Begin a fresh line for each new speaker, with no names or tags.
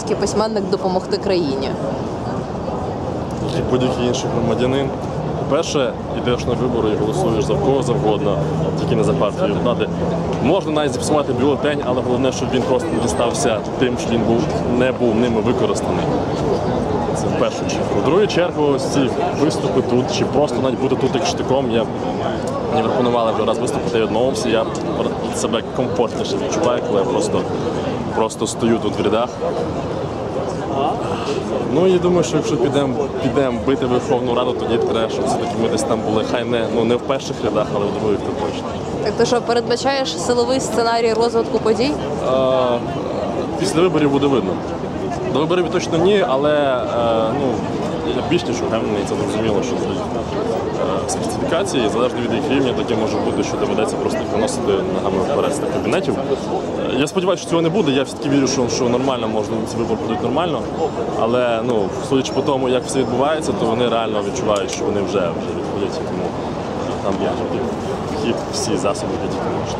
український письменник допомогти країні?
як будь-який інший громадянин. По-перше, йдеш на вибори і голосуєш за кого завгодно, тільки не за партію влади. Можна навіть зіпсувати бюлетень, але головне, щоб він просто не дістався тим, що він був, не був ними використаний. Це в першу чергу. В другу чергу, ці виступи тут, чи просто навіть бути тут як штиком, я мені пропонували вже раз виступити і відмовився. Я себе комфортніше відчуваю, коли я просто, просто стою тут в рядах. Ну і думаю, що якщо підемо підем бити Верховну Раду, тоді треба, щоб все-таки ми десь там були. Хай не ну не в перших рядах, але в других то точно.
Так ти що передбачаєш силовий сценарій розвитку подій?
А, після виборів буде видно. До виборів точно ні, але е, ну я більш ніж впевнений, це зрозуміло, що будуть е, специфікації, залежно від їх рівня, таке може бути, що доведеться просто виносити ногами вперед з кабінетів. Е, Я сподіваюся, що цього не буде. Я все-таки вірю, що, що нормально можна ці вибори будуть нормально. Але ну, судячи по тому, як все відбувається, то вони реально відчувають, що вони вже вже відходять. Тому там є хід всі засоби, які можна.